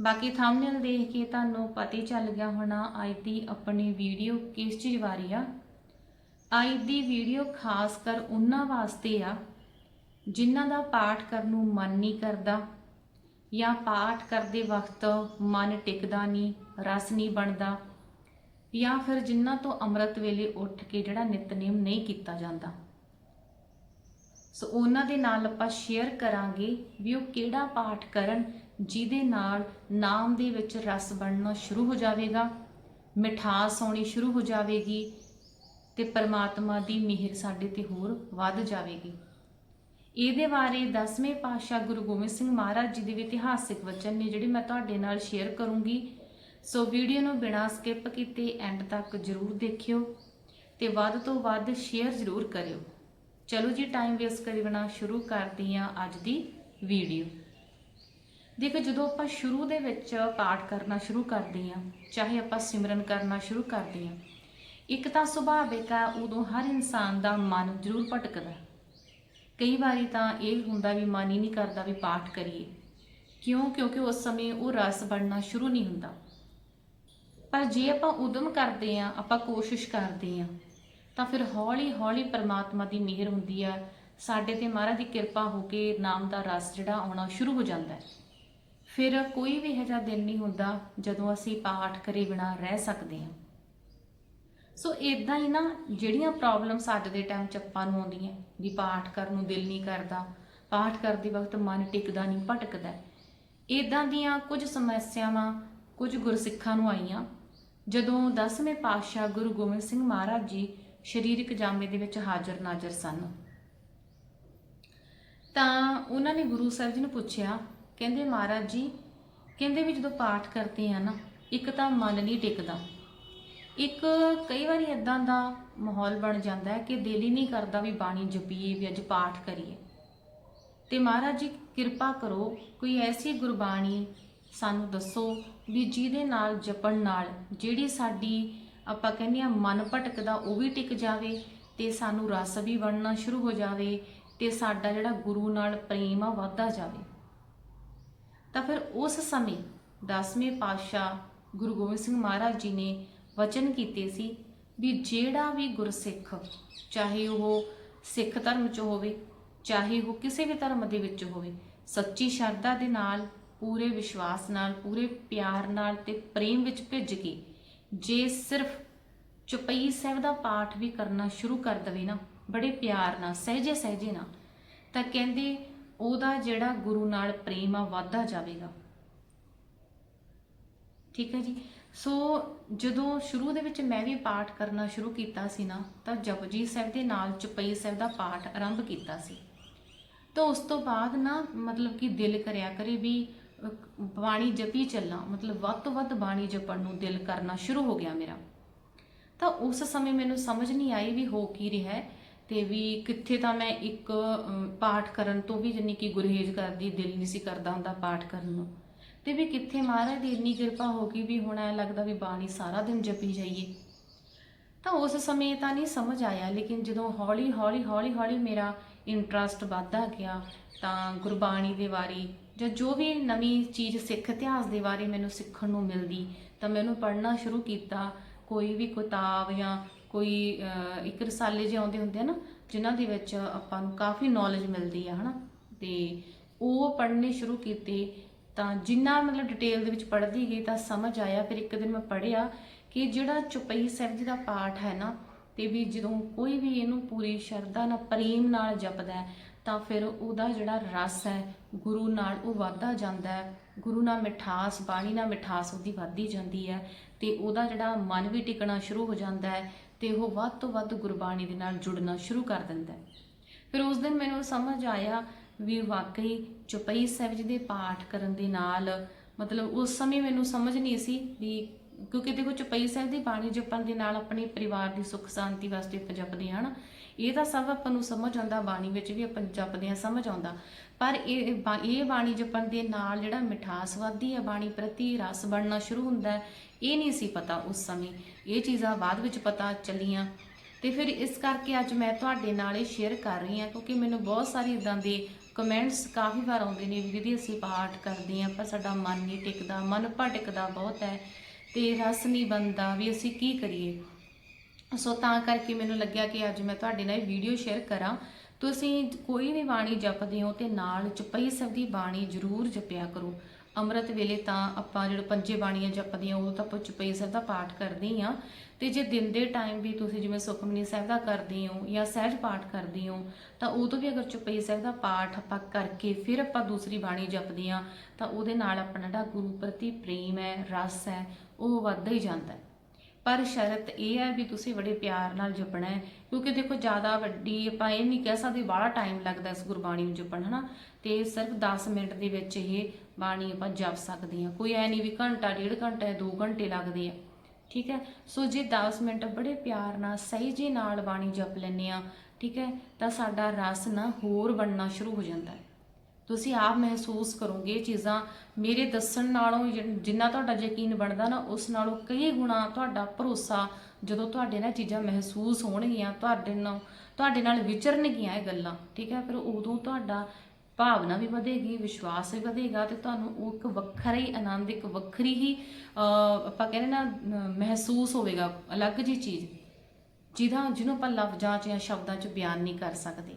ਬਾਕੀ ਥੰਬਨੇਲ ਦੇਖ ਕੇ ਤੁਹਾਨੂੰ ਪਤਾ ਹੀ ਚੱਲ ਗਿਆ ਹੋਣਾ ਅੱਜ ਦੀ ਆਪਣੀ ਵੀਡੀਓ ਕਿਸ ਚੀਜ਼ ਬਾਰੇ ਆ। ਅੱਜ ਦੀ ਵੀਡੀਓ ਖਾਸ ਕਰ ਉਹਨਾਂ ਵਾਸਤੇ ਆ ਜਿਨ੍ਹਾਂ ਦਾ ਪਾਠ ਕਰਨ ਨੂੰ ਮਨ ਨਹੀਂ ਕਰਦਾ ਜਾਂ ਪਾਠ ਕਰਦੇ ਵਕਤ ਮਨ ਟਿਕਦਾ ਨਹੀਂ, ਰਸ ਨਹੀਂ ਬਣਦਾ ਜਾਂ ਫਿਰ ਜਿਨ੍ਹਾਂ ਤੋਂ ਅੰਮ੍ਰਿਤ ਵੇਲੇ ਉੱਠ ਕੇ ਜਿਹੜਾ ਨਿਤਨੇਮ ਨਹੀਂ ਕੀਤਾ ਜਾਂਦਾ। ਸੋ ਉਹਨਾਂ ਦੇ ਨਾਲ ਆਪਾਂ ਸ਼ੇਅਰ ਕਰਾਂਗੇ ਵੀ ਉਹ ਕਿਹੜਾ ਪਾਠ ਕਰਨ ਜਿਹਦੇ ਨਾਲ ਨਾਮ ਦੇ ਵਿੱਚ ਰਸ ਬਣਨਾ ਸ਼ੁਰੂ ਹੋ ਜਾਵੇਗਾ, ਮਿਠਾਸ ਆਉਣੀ ਸ਼ੁਰੂ ਹੋ ਜਾਵੇਗੀ ਤੇ ਪਰਮਾਤਮਾ ਦੀ ਮਿਹਰ ਸਾਡੇ ਤੇ ਹੋਰ ਵੱਧ ਜਾਵੇਗੀ। ਇਹਦੇ ਬਾਰੇ ਦਸਵੇਂ ਪਾਤਸ਼ਾਹ ਗੁਰੂ ਗੋਬਿੰਦ ਸਿੰਘ ਮਹਾਰਾਜ ਜੀ ਦੇ ਵੀ ਇਤਿਹਾਸਿਕ ਵਚਨ ਨੇ ਜਿਹੜੇ ਮੈਂ ਤੁਹਾਡੇ ਨਾਲ ਸ਼ੇਅਰ ਕਰੂੰਗੀ, ਸੋ ਵੀਡੀਓ ਨੂੰ ਬਿਨਾਂ ਸਕਿਪ ਕੀਤੇ ਐਂਡ ਤੱਕ ਜਰੂਰ ਦੇਖਿਓ ਤੇ ਵੱਧ ਤੋਂ ਵੱਧ ਸ਼ੇਅਰ ਜਰੂਰ ਕਰਿਓ। ਚਲੋ ਜੀ ਟਾਈਮ ਵੇਸਟ ਕਰੀ ਬਿਨਾ ਸ਼ੁਰੂ ਕਰਦੀ ਹਾਂ ਅੱਜ ਦੀ ਵੀਡੀਓ ਦੇਖੋ, ਜਦੋਂ ਆਪਾਂ ਸ਼ੁਰੂ ਦੇ ਵਿੱਚ ਪਾਠ ਕਰਨਾ ਸ਼ੁਰੂ ਕਰਦੇ ਹਾਂ, ਚਾਹੇ ਆਪਾਂ ਸਿਮਰਨ ਕਰਨਾ ਸ਼ੁਰੂ ਕਰਦੇ ਹਾਂ, ਇੱਕ ਤਾਂ ਸੁਭਾਵਿਕ ਆ ਉਦੋਂ ਹਰ ਇਨਸਾਨ ਦਾ ਮਨ ਜ਼ਰੂਰ ਭਟਕਦਾ। ਕਈ ਵਾਰੀ ਤਾਂ ਇਹ ਹੁੰਦਾ ਵੀ ਮਨ ਹੀ ਨਹੀਂ ਕਰਦਾ ਵੀ ਪਾਠ ਕਰੀਏ। ਕਿਉਂ? ਕਿਉਂਕਿ ਉਸ ਸਮੇਂ ਉਹ ਰਸ ਬਣਨਾ ਸ਼ੁਰੂ ਨਹੀਂ ਹੁੰਦਾ। ਪਰ ਜੇ ਆਪਾਂ ਉਦਮ ਕਰਦੇ ਆਂ ਆਪਾਂ ਕੋਸ਼ਿਸ਼ ਕਰਦੇ ਆਂ ਤਾਂ ਫਿਰ ਹੌਲੀ ਹੌਲੀ ਪਰਮਾਤਮਾ ਦੀ ਮਿਹਰ ਹੁੰਦੀ ਆ। ਸਾਡੇ ਤੇ ਮਹਾਰਾਜ ਦੀ ਕਿਰਪਾ ਹੋ ਕੇ ਨਾਮ ਦਾ ਰਸ ਜਿਹੜਾ ਆਉਣਾ ਸ਼ੁਰੂ ਹੋ ਜਾਂਦਾ ਹੈ। ਫਿਰ ਕੋਈ ਵੀ ਇਹੋ ਜਿਹਾ ਦਿਨ ਨਹੀਂ ਹੁੰਦਾ ਜਦੋਂ ਅਸੀਂ ਪਾਠ ਕਰੇ ਬਿਨਾ ਰਹਿ ਸਕਦੇ ਹਾਂ। ਸੋ ਇਦਾਂ ਹੀ ਨਾ ਜਿਹੜੀਆਂ ਪ੍ਰੋਬਲਮਸ ਅੱਜ ਦੇ ਟਾਈਮ 'ਚ ਆਪਾਂ ਨੂੰ ਆਉਂਦੀਆਂ ਵੀ ਪਾਠ ਕਰਨ ਨੂੰ ਦਿਲ ਨਹੀਂ ਕਰਦਾ, ਪਾਠ ਕਰਦੇ ਵਕਤ ਮਨ ਟਿਕਦਾ ਨਹੀਂ, ਭਟਕਦਾ ਇਦਾਂ ਦੀਆਂ ਕੁਝ ਸਮੱਸਿਆਵਾਂ, ਕੁਝ ਗੁਰਸਿੱਖਾਂ ਨੂੰ ਆਈਆਂ। ਜਦੋਂ ਦਸਵੇਂ ਪਾਤਸ਼ਾਹ ਗੁਰੂ ਗੋਬਿੰਦ ਸਿੰਘ ਮਹਾਰਾਜ ਜੀ ਸਰੀਰਕ ਜਾਮੇ ਦੇ ਵਿੱਚ ਹਾਜ਼ਰ ਨਾਜ਼ਰ ਸਨ। ਤਾਂ ਉਹਨਾਂ ਨੇ ਗੁਰੂ ਸਾਹਿਬ ਜੀ ਨੂੰ ਪੁੱਛਿਆ, ਕਹਿੰਦੇ ਮਹਾਰਾਜ ਜੀ, ਕਹਿੰਦੇ ਵੀ ਜਦੋਂ ਪਾਠ ਕਰਦੇ ਆ ਨਾ, ਇੱਕ ਤਾਂ ਮਨ ਨਹੀਂ ਟਿਕਦਾ। ਇੱਕ ਕਈ ਵਾਰੀ ਇਦਾਂ ਦਾ ਮਾਹੌਲ ਬਣ ਜਾਂਦਾ ਹੈ ਕਿ ਦਿਲ ਹੀ ਨਹੀਂ ਕਰਦਾ ਵੀ ਬਾਣੀ ਜਪੀਏ, ਵੀ ਅੱਜ ਪਾਠ ਕਰੀਏ। ਤੇ ਮਹਾਰਾਜ ਜੀ, ਕਿਰਪਾ ਕਰੋ, ਕੋਈ ਐਸੀ ਗੁਰਬਾਣੀ ਸਾਨੂੰ ਦੱਸੋ ਵੀ ਜਿਹਦੇ ਨਾਲ ਜਪਣ ਨਾਲ ਜਿਹੜੀ ਸਾਡੀ ਆਪਾਂ ਕਹਿੰਦੇ ਆ ਮਨ ਭਟਕਦਾ ਉਹ ਵੀ ਟਿਕ ਜਾਵੇ ਤੇ ਸਾਨੂੰ ਰਸ ਵੀ ਬਣਨਾ ਸ਼ੁਰੂ ਹੋ ਜਾਵੇ ਤੇ ਸਾਡਾ ਜਿਹੜਾ ਗੁਰੂ ਨਾਲ ਪ੍ਰੇਮ ਆ ਵੱਧਦਾ ਜਾਵੇ। ਤਾਂ ਫਿਰ ਉਸ ਸਮੇਂ ਦਸਵੇਂ ਪਾਤਸ਼ਾਹ ਗੁਰੂ ਗੋਬਿੰਦ ਸਿੰਘ ਮਹਾਰਾਜ ਜੀ ਨੇ ਵਚਨ ਕੀਤੇ ਸੀ ਵੀ ਜਿਹੜਾ ਵੀ ਗੁਰਸਿੱਖ, ਚਾਹੇ ਉਹ ਸਿੱਖ ਧਰਮ 'ਚ ਹੋਵੇ, ਚਾਹੇ ਉਹ ਕਿਸੇ ਵੀ ਧਰਮ ਦੇ ਵਿੱਚ ਹੋਵੇ, ਸੱਚੀ ਸ਼ਰਧਾ ਦੇ ਨਾਲ, ਪੂਰੇ ਵਿਸ਼ਵਾਸ ਨਾਲ, ਪੂਰੇ ਪਿਆਰ ਨਾਲ ਤੇ ਪ੍ਰੇਮ ਵਿੱਚ ਭਿੱਜ ਕੇ ਜੇ ਸਿਰਫ ਚੁਪਈ ਸਾਹਿਬ ਦਾ ਪਾਠ ਵੀ ਕਰਨਾ ਸ਼ੁਰੂ ਕਰ ਦਵੇ ਨਾ, ਬੜੇ ਪਿਆਰ ਨਾਲ, ਸਹਿਜੇ ਸਹਿਜੇ ਨਾਲ, ਤਾਂ ਕਹਿੰਦੇ ਉਹਦਾ ਜਿਹੜਾ ਗੁਰੂ ਨਾਲ ਪ੍ਰੇਮ ਆ ਵੱਧਦਾ ਜਾਵੇਗਾ। ਠੀਕ ਹੈ ਜੀ? ਸੋ ਜਦੋਂ ਸ਼ੁਰੂ ਦੇ ਵਿੱਚ ਮੈਂ ਵੀ ਪਾਠ ਕਰਨਾ ਸ਼ੁਰੂ ਕੀਤਾ ਸੀ ਨਾ, ਤਾਂ ਜਪਜੀ ਸਾਹਿਬ ਦੇ ਨਾਲ ਚੁਪਈ ਸਾਹਿਬ ਦਾ ਪਾਠ ਆਰੰਭ ਕੀਤਾ ਸੀ। ਤਾਂ ਉਸ ਤੋਂ ਬਾਅਦ ਨਾ, ਮਤਲਬ ਕਿ ਦਿਲ ਕਰਿਆ ਕਰੇ ਵੀ ਬਾਣੀ ਜਪੀ ਚੱਲਾਂ, ਮਤਲਬ ਵੱਧ ਤੋਂ ਵੱਧ ਬਾਣੀ ਜਪਣ ਨੂੰ ਦਿਲ ਕਰਨਾ ਸ਼ੁਰੂ ਹੋ ਗਿਆ ਮੇਰਾ। ਤਾਂ ਉਸ ਸਮੇਂ ਮੈਨੂੰ ਸਮਝ ਨਹੀਂ ਆਈ ਵੀ ਹੋ ਕੀ ਰਿਹਾ ਹੈ ਤੇ ਵੀ ਕਿੱਥੇ ਤਾਂ ਮੈਂ ਇੱਕ ਪਾਠ ਕਰਨ ਤੋਂ ਵੀ ਜਿੰਨੀ ਕਿ ਗੁਰੇਜ਼ ਕਰਦੀ ਦਿਲ ਨਹੀਂ ਸੀ ਕਰਦਾ ਹੁੰਦਾ ਪਾਠ ਕਰਨ ਨੂੰ। ਤੇ ਵੀ ਕਿੱਥੇ ਮਹਾਰਾਜ ਦੀ ਇੰਨੀ ਕਿਰਪਾ ਹੋ ਗਈ ਵੀ ਹੁਣ ਐ ਲੱਗਦਾ ਵੀ ਬਾਣੀ ਸਾਰਾ ਦਿਨ ਜਪੀ ਜਾਈਏ। ਤਾਂ ਉਸ ਸਮੇਂ ਤਾਂ ਨਹੀਂ ਸਮਝ ਆਇਆ, ਲੇਕਿਨ ਜਦੋਂ ਹੌਲੀ ਹੌਲੀ ਹੌਲੀ ਹੌਲੀ ਮੇਰਾ ਇੰਟਰਸਟ ਵੱਧਦਾ ਗਿਆ ਤਾਂ ਗੁਰਬਾਣੀ ਦੇ ਬਾਰੇ ਜਾਂ ਜੋ ਵੀ ਨਵੀਂ ਚੀਜ਼ ਸਿੱਖ ਇਤਿਹਾਸ ਦੇ ਬਾਰੇ ਮੈਨੂੰ ਸਿੱਖਣ ਨੂੰ ਮਿਲਦੀ, ਤਾਂ ਮੈਂ ਉਹਨੂੰ ਪੜ੍ਹਨਾ ਸ਼ੁਰੂ ਕੀਤਾ। ਕੋਈ ਵੀ ਕਿਤਾਬ ਜਾਂ ਕੋਈ ਇੱਕ ਰਸਾਲੇ ਜਿਹੇ ਆਉਂਦੇ ਹੁੰਦੇ ਆ ਨਾ, ਜਿਨ੍ਹਾਂ ਦੇ ਵਿੱਚ ਆਪਾਂ ਨੂੰ ਕਾਫੀ ਨੌਲੇਜ ਮਿਲਦੀ ਆ, ਹਨਾ? ਤੇ ਉਹ ਪੜ੍ਹਨੇ ਸ਼ੁਰੂ ਕੀਤੇ, ਤਾਂ ਜਿੰਨਾ ਮਤਲਬ ਡਿਟੇਲ ਦੇ ਵਿੱਚ ਪੜ੍ਹਦੀ ਗਈ, ਤਾਂ ਸਮਝ ਆਇਆ। ਫਿਰ ਇੱਕ ਦਿਨ ਮੈਂ ਪੜ੍ਹਿਆ ਕਿ ਜਿਹੜਾ ਚੁਪਈ ਸਾਹਿਬ ਜੀ ਦਾ ਪਾਠ ਹੈ ਨਾ, ਤੇ ਵੀ ਜਦੋਂ ਕੋਈ ਵੀ ਇਹਨੂੰ ਪੂਰੀ ਸ਼ਰਧਾ ਨਾਲ, ਪ੍ਰੇਮ ਨਾਲ ਜਪਦਾ ਹੈ ਤਾਂ ਫਿਰ ਉਹਦਾ ਜਿਹੜਾ ਰਸ ਹੈ, ਗੁਰੂ ਨਾਲ ਉਹ ਵੱਧਦਾ ਜਾਂਦਾ ਹੈ। ਗੁਰੂ ਨਾਲ ਮਿਠਾਸ, ਬਾਣੀ ਨਾਲ ਮਿਠਾਸ ਉਹਦੀ ਵੱਧਦੀ ਜਾਂਦੀ ਹੈ ਤੇ ਉਹਦਾ ਜਿਹੜਾ ਮਨ ਵੀ ਟਿਕਣਾ ਸ਼ੁਰੂ ਹੋ ਜਾਂਦਾ ਹੈ ਤੇ ਉਹ ਵੱਧ ਤੋਂ ਵੱਧ ਗੁਰਬਾਣੀ ਦੇ ਨਾਲ ਜੁੜਨਾ ਸ਼ੁਰੂ ਕਰ ਦਿੰਦਾ ਹੈ। ਫਿਰ ਉਸ ਦਿਨ ਮੈਨੂੰ ਸਮਝ ਆਇਆ ਵੀ ਵਾਕਈ ਚੁਪਈ ਸਾਹਿਬ ਜੀ ਦੇ ਪਾਠ ਕਰਨ ਦੇ ਨਾਲ ਮਤਲਬ ਉਸ ਸਮੇਂ ਮੈਨੂੰ ਸਮਝ ਨਹੀਂ ਸੀ ਵੀ ਕਿਉਂਕਿ ਦੇਖੋ ਚੁਪਈ ਸਾਹਿਬ ਦੀ ਬਾਣੀ ਜਪਣ ਦੇ ਨਾਲ ਆਪਣੇ ਪਰਿਵਾਰ ਦੀ ਸੁੱਖ ਸ਼ਾਂਤੀ ਵਾਸਤੇ ਆਪਾਂ ਜਪਦੇ ਹਾਂ ਨਾ, ਇਹ ਤਾਂ ਸਭ ਆਪਾਂ ਨੂੰ ਸਮਝ ਆਉਂਦਾ, ਬਾਣੀ ਵਿੱਚ ਵੀ ਆਪਾਂ ਜਪਦੇ ਹਾਂ, ਸਮਝ ਆਉਂਦਾ। ਪਰ ਇਹ ਬਾ- ਇਹ ਬਾਣੀ ਜਪਣ ਦੇ ਨਾਲ ਜਿਹੜਾ ਮਿਠਾਸ ਵੱਧਦੀ ਹੈ ਬਾਣੀ ਪ੍ਰਤੀ ਰਸ ਬਣਨਾ ਸ਼ੁਰੂ ਹੁੰਦਾ, ਇਹ ਨਹੀਂ ਸੀ ਪਤਾ ਉਸ ਸਮੇਂ। ਇਹ ਚੀਜ਼ਾਂ ਬਾਅਦ ਵਿੱਚ ਪਤਾ ਚੱਲੀਆਂ। ਤੇ ਫਿਰ ਇਸ ਕਰਕੇ ਅੱਜ ਮੈਂ ਤੁਹਾਡੇ ਨਾਲ ਇਹ ਸ਼ੇਅਰ ਕਰ ਰਹੀ ਹਾਂ, ਕਿਉਂਕਿ ਮੈਨੂੰ ਬਹੁਤ ਸਾਰੇ ਇਦਾਂ ਦੇ ਕਮੈਂਟਸ ਕਾਫੀ ਵਾਰ ਆਉਂਦੇ ਨੇ ਵੀ ਦੀਦੀ ਅਸੀਂ ਪਾਠ ਕਰਦੇ ਹਾਂ, ਪਰ ਸਾਡਾ ਮਨ ਨਹੀਂ ਟਿਕਦਾ, ਮਨ ਭਟਕਦਾ ਬਹੁਤ ਹੈ। ਤੇ ਰਸ ਨਹੀਂ ਬਣਦਾ ਵੀ ਅਸੀਂ ਕੀ ਕਰੀਏ? ਸੋ ਤਾਂ ਕਰਕੇ ਮੈਨੂੰ ਲੱਗਿਆ ਕਿ ਅੱਜ ਮੈਂ ਤੁਹਾਡੇ ਨਾਲ ਇਹ ਵੀਡੀਓ ਸ਼ੇਅਰ ਕਰਾਂ। ਤੁਸੀਂ ਕੋਈ ਵੀ ਬਾਣੀ ਜਪਦੇ ਹੋ ਤੇ ਨਾਲ ਚੁਪਈ ਸਾਹਿਬ ਦੀ ਬਾਣੀ ਜ਼ਰੂਰ ਜਪਿਆ ਕਰੋ। ਅੰਮ੍ਰਿਤ ਵੇਲੇ ਤਾਂ ਆਪਾਂ ਜਿਹੜੇ ਪੰਜੇ ਬਾਣੀਆਂ ਜਪਦੀਆਂ ਉਹ ਤਾਂ ਆਪਾਂ ਚੁਪਈ ਸਾਹਿਬ ਦਾ ਪਾਠ ਕਰਦੇ ਹੀ ਹਾਂ ਤੇ ਜੇ ਦਿਨ ਦੇ ਟਾਈਮ ਵੀ ਤੁਸੀਂ ਜਿਵੇਂ ਸੁਖਮਨੀ ਸਾਹਿਬ ਦਾ ਕਰਦੇ ਹੋ ਜਾਂ ਸਹਿਜ ਪਾਠ ਕਰਦੇ ਹੋ, ਤਾਂ ਉਦੋਂ ਵੀ ਅਗਰ ਚੁਪਈ ਸਾਹਿਬ ਦਾ ਪਾਠ ਆਪਾਂ ਕਰਕੇ ਫਿਰ ਆਪਾਂ ਦੂਸਰੀ ਬਾਣੀ ਜਪਦੇ ਹਾਂ, ਤਾਂ ਉਹਦੇ ਨਾਲ ਆਪਣਾ ਜਿਹੜਾ ਗੁਰੂ ਪ੍ਰਤੀ ਪ੍ਰੇਮ ਹੈ, ਰਸ ਹੈ, ਉਹ ਵੱਧਦਾ ਹੀ ਜਾਂਦਾ ਹੈ। ਪਰ ਸ਼ਰਤ ਇਹ ਹੈ ਵੀ ਤੁਸੀਂ ਬੜੇ ਪਿਆਰ ਨਾਲ ਜਪਣਾ ਹੈ, ਕਿਉਂਕਿ ਦੇਖੋ ਜ਼ਿਆਦਾ ਵੱਡੀ ਆਪਾਂ ਇਹ ਨਹੀਂ ਕਹਿ ਸਕਦੇ, ਬਾਹਲਾ ਟਾਈਮ ਲੱਗਦਾ ਇਸ ਗੁਰਬਾਣੀ ਨੂੰ ਜਪਣ, ਹਨਾ? ਤੇ ਸਿਰਫ 10 ਮਿੰਟ ਦੇ ਵਿੱਚ ਇਹ ਬਾਣੀ ਆਪਾਂ ਜਪ ਸਕਦੇ ਹਾਂ। ਕੋਈ ਐ ਨਹੀਂ ਵੀ ਘੰਟਾ, ਡੇਢ ਘੰਟਾ 2 ਘੰਟੇ ਲੱਗਦੇ ਆ, ਠੀਕ ਹੈ? ਸੋ ਜੇ 10 ਮਿੰਟ ਬੜੇ ਪਿਆਰ ਨਾਲ, ਸਹੀ ਜੀ ਨਾਲ ਬਾਣੀ ਜਪ ਲੈਂਦੇ ਆ ਠੀਕ ਹੈ? ਤਾਂ ਸਾਡਾ ਰਸ ਨਾ ਹੋਰ ਬਣਨਾ ਸ਼ੁਰੂ ਹੋ ਜਾਂਦਾ ਹੈ। ਤੁਸੀਂ ਆਪ ਮਹਿਸੂਸ ਕਰੋਗੇ ਇਹ ਚੀਜ਼ਾਂ ਮੇਰੇ ਦੱਸਣ ਨਾਲੋਂ ਜਿੰਨਾ ਤੁਹਾਡਾ ਯਕੀਨ ਬਣਦਾ ਨਾ, ਉਸ ਨਾਲੋਂ ਕਈ ਗੁਣਾ ਤੁਹਾਡਾ ਭਰੋਸਾ ਜਦੋਂ ਤੁਹਾਡੇ ਨਾਲ ਇਹ ਚੀਜ਼ਾਂ ਮਹਿਸੂਸ ਹੋਣਗੀਆਂ, ਤੁਹਾਡੇ ਨਾਲ ਤੁਹਾਡੇ ਨਾਲ ਵਿਚਰਨਗੀਆਂ ਇਹ ਗੱਲਾਂ, ਠੀਕ ਹੈ? ਫਿਰ ਉਦੋਂ ਤੁਹਾਡਾ ਭਾਵਨਾ ਵੀ ਵਧੇਗੀ, ਵਿਸ਼ਵਾਸ ਵੀ ਵਧੇਗਾ ਤੇ ਤੁਹਾਨੂੰ ਉਹ ਇੱਕ ਵੱਖਰਾ ਹੀ ਆਨੰਦ, ਇੱਕ ਵੱਖਰੀ ਹੀ ਆਪਾਂ ਕਹਿੰਦੇ ਨਾ ਮਹਿਸੂਸ ਹੋਵੇਗਾ, ਅਲੱਗ ਜੀ ਚੀਜ਼ ਜਿਹਦਾ, ਜਿਹਨੂੰ ਆਪਾਂ ਲਫ਼ਜ਼ਾਂ 'ਚ ਜਾਂ ਸ਼ਬਦਾਂ 'ਚ ਬਿਆਨ ਨਹੀਂ ਕਰ ਸਕਦੇ।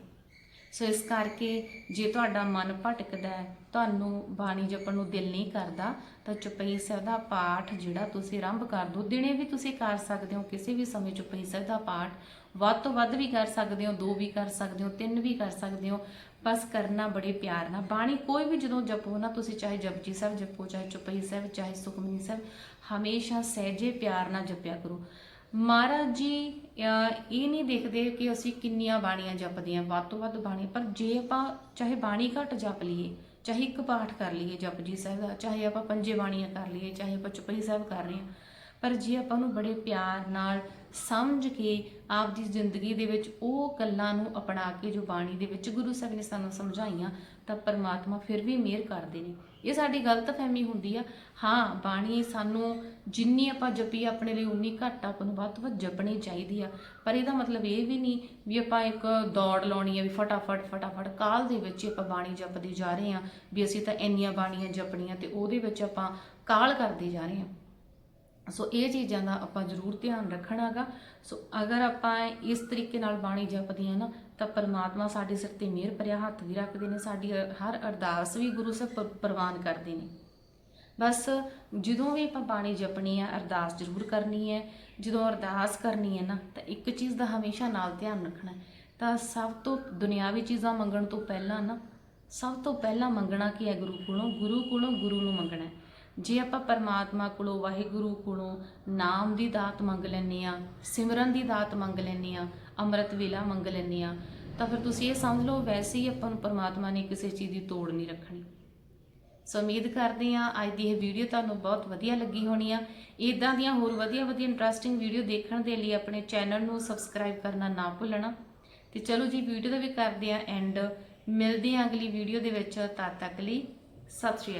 ਸੋ ਇਸ ਕਰਕੇ ਜੇ ਤੁਹਾਡਾ ਮਨ ਭਟਕਦਾ ਹੈ, ਤੁਹਾਨੂੰ ਬਾਣੀ ਜਪਣ ਨੂੰ ਦਿਲ ਨਹੀਂ ਕਰਦਾ, ਤਾਂ ਚੁਪਈ ਸਾਹਿਬ ਦਾ ਪਾਠ ਜਿਹੜਾ ਤੁਸੀਂ ਆਰੰਭ ਕਰ ਦਿਓ। ਦਿਨੇ ਵੀ ਤੁਸੀਂ ਕਰ ਸਕਦੇ ਹੋ, ਕਿਸੇ ਵੀ ਸਮੇਂ ਚੁਪਈ ਸਾਹਿਬ ਦਾ ਪਾਠ ਵੱਧ ਤੋਂ ਵੱਧ ਵੀ ਕਰ ਸਕਦੇ ਹੋ, ਦੋ ਵੀ ਕਰ ਸਕਦੇ ਹੋ, ਤਿੰਨ ਵੀ ਕਰ ਸਕਦੇ ਹੋ, ਬਸ ਕਰਨਾ ਬੜੇ ਪਿਆਰ ਨਾਲ। ਬਾਣੀ ਕੋਈ ਵੀ ਜਦੋਂ ਜਪੋ ਨਾ, ਤੁਸੀਂ ਚਾਹੇ ਜਪਜੀ ਸਾਹਿਬ ਜਪੋ, ਚਾਹੇ ਚੁਪਈ ਸਾਹਿਬ, ਚਾਹੇ ਸੁਖਮਨੀ ਸਾਹਿਬ, ਹਮੇਸ਼ਾ ਸਹਿਜੇ ਪਿਆਰ ਨਾਲ ਜਪਿਆ ਕਰੋ। ਮਹਾਰਾਜ ਜੀ ਇਹ ਨਹੀਂ ਦੇਖਦੇ ਕਿ ਅਸੀਂ ਕਿੰਨੀਆਂ ਬਾਣੀਆਂ ਜਪਦੇ ਹਾਂ ਵੱਧ ਤੋਂ ਵੱਧ ਬਾਣੀ ਪਰ ਜੇ ਆਪਾਂ ਚਾਹੇ ਬਾਣੀ ਘੱਟ ਜਪ ਲਈਏ, ਚਾਹੇ ਇੱਕ ਪਾਠ ਕਰ ਲਈਏ ਜਪਜੀ ਸਾਹਿਬ ਦਾ, ਚਾਹੇ ਆਪਾਂ ਪੰਜੇ ਬਾਣੀਆਂ ਕਰ ਲਈਏ, ਚਾਹੇ ਆਪਾਂ ਚੁਪਈ ਸਾਹਿਬ ਕਰ ਰਹੇ ਹਾਂ, ਪਰ ਜੇ ਆਪਾਂ ਨੂੰ ਬੜੇ ਪਿਆਰ ਨਾਲ ਸਮਝ ਕੇ ਆਪਦੀ ਜ਼ਿੰਦਗੀ ਦੇ ਵਿੱਚ ਉਹ ਗੱਲਾਂ ਨੂੰ ਅਪਣਾ ਕੇ ਜੋ ਬਾਣੀ ਦੇ ਵਿੱਚ ਗੁਰੂ ਸਾਹਿਬ ਨੇ ਸਾਨੂੰ ਸਮਝਾਈਆਂ, ਤਾਂ ਪਰਮਾਤਮਾ ਫਿਰ ਵੀ ਮਿਹਰ ਕਰਦੇ ਨੇ। ਇਹ ਸਾਡੀ ਗਲਤਫਹਿਮੀ ਹੁੰਦੀ ਆ। ਹਾਂ, ਬਾਣੀ ਸਾਨੂੰ ਜਿੰਨੀ ਆਪਾਂ ਜਪੀ ਆਪਣੇ ਲਈ ਉਨੀ ਘੱਟ ਆਪਾਂ ਨੂੰ ਵੱਧ ਤੋਂ ਵੱਧ ਜਪਣੀ ਚਾਹੀਦੀ ਆ। ਪਰ ਇਹਦਾ ਮਤਲਬ ਇਹ ਵੀ ਨਹੀਂ ਵੀ ਆਪਾਂ ਇੱਕ ਦੌੜ ਲਾਉਣੀ ਆ, ਵੀ ਫਟਾਫਟ ਫਟਾਫਟ ਕਾਲ ਦੇ ਵਿੱਚ ਹੀ ਆਪਾਂ ਬਾਣੀ ਜਪਦੇ ਜਾ ਰਹੇ ਆ, ਵੀ ਅਸੀਂ ਤਾਂ ਇੰਨੀਆਂ ਬਾਣੀਆਂ ਜਪਣੀਆਂ ਤੇ ਉਹਦੇ ਵਿੱਚ ਆਪਾਂ ਕਾਲ ਕਰਦੇ ਜਾ ਰਹੇ ਆ। ਸੋ ਇਹ ਚੀਜ਼ਾਂ ਦਾ ਆਪਾਂ ਜ਼ਰੂਰ ਧਿਆਨ ਰੱਖਣਾਗਾ। ਸੋ ਅਗਰ ਆਪਾਂ ਇਸ ਤਰੀਕੇ ਨਾਲ ਬਾਣੀ ਜਪਦੇ ਹਾਂ ਨਾ, ਤਾਂ ਪਰਮਾਤਮਾ ਸਾਡੇ ਸਿਰ ਤੇ ਮਿਹਰ ਭਰਿਆ ਹੱਥ ਵੀ ਰੱਖਦੇ ਨੇ, ਸਾਡੀ ਹਰ ਅਰਦਾਸ ਵੀ ਗੁਰੂ ਸਾਹਿਬ ਪ੍ਰਵਾਨ ਕਰਦੇ ਨੇ। ਬਸ ਜਦੋਂ ਵੀ ਆਪਾਂ ਬਾਣੀ ਜਪਣੀ ਹੈ ਅਰਦਾਸ ਜ਼ਰੂਰ ਕਰਨੀ ਹੈ। ਜਦੋਂ ਅਰਦਾਸ ਕਰਨੀ ਹੈ ਨਾ, ਤਾਂ ਇੱਕ ਚੀਜ਼ ਦਾ ਹਮੇਸ਼ਾ ਨਾਲ ਧਿਆਨ ਰੱਖਣਾ ਤਾਂ ਸਭ ਤੋਂ ਦੁਨਿਆਵੀ ਚੀਜ਼ਾਂ ਮੰਗਣ ਤੋਂ ਪਹਿਲਾਂ ਨਾ, ਸਭ ਤੋਂ ਪਹਿਲਾਂ ਮੰਗਣਾ ਕੀ ਹੈ ਗੁਰੂ ਕੋਲੋਂ? ਗੁਰੂ ਕੋਲੋਂ ਗੁਰੂ ਨੂੰ ਮੰਗਣਾ ਜੇ ਆਪਾਂ ਪਰਮਾਤਮਾ ਕੋਲੋਂ, ਵਾਹਿਗੁਰੂ ਕੋਲੋਂ ਨਾਮ ਦੀ ਦਾਤ ਮੰਗ ਲੈਂਦੇ ਆ ਸਿਮਰਨ ਦੀ ਦਾਤ ਮੰਗ ਲੈਂਦੇ ਆ ਅੰਮ੍ਰਿਤ ਵੇਲਾ ਮੰਗ ਲੈਂਦੇ ਆ ਤਾਂ ਫਿਰ ਤੁਸੀਂ ਇਹ ਸਮਝ ਲਓ, ਵੈਸੇ ਹੀ ਆਪਾਂ ਨੂੰ ਪਰਮਾਤਮਾ ਨੇ ਕਿਸੇ ਚੀਜ਼ ਦੀ ਤੋੜ ਨਹੀਂ ਰੱਖਣੀ। ਸੋ ਉਮੀਦ ਕਰਦੇ ਹਾਂ, ਅੱਜ ਦੀ ਇਹ ਵੀਡੀਓ ਤੁਹਾਨੂੰ ਬਹੁਤ ਵਧੀਆ ਲੱਗੀ ਹੋਣੀ ਆ। ਇਦਾਂ ਦੀਆਂ ਹੋਰ ਵਧੀਆ ਵਧੀਆ ਇੰਟਰਸਟਿੰਗ ਵੀਡੀਓ ਦੇਖਣ ਦੇ ਲਈ ਆਪਣੇ ਚੈਨਲ ਨੂੰ ਸਬਸਕ੍ਰਾਈਬ ਕਰਨਾ ਨਾ ਭੁੱਲਣਾ। ਤੇ ਚਲੋ ਜੀ ਵੀਡੀਓ ਦਾ ਵੀ ਕਰਦੇ ਆ ਐਂਡ ਮਿਲਦੇ ਆ ਅਗਲੀ ਵੀਡੀਓ ਦੇ ਵਿੱਚ। ਤਦ ਤੱਕ ਲਈ, ਸਤਿ ਸ਼੍ਰੀ ਅਕਾਲ।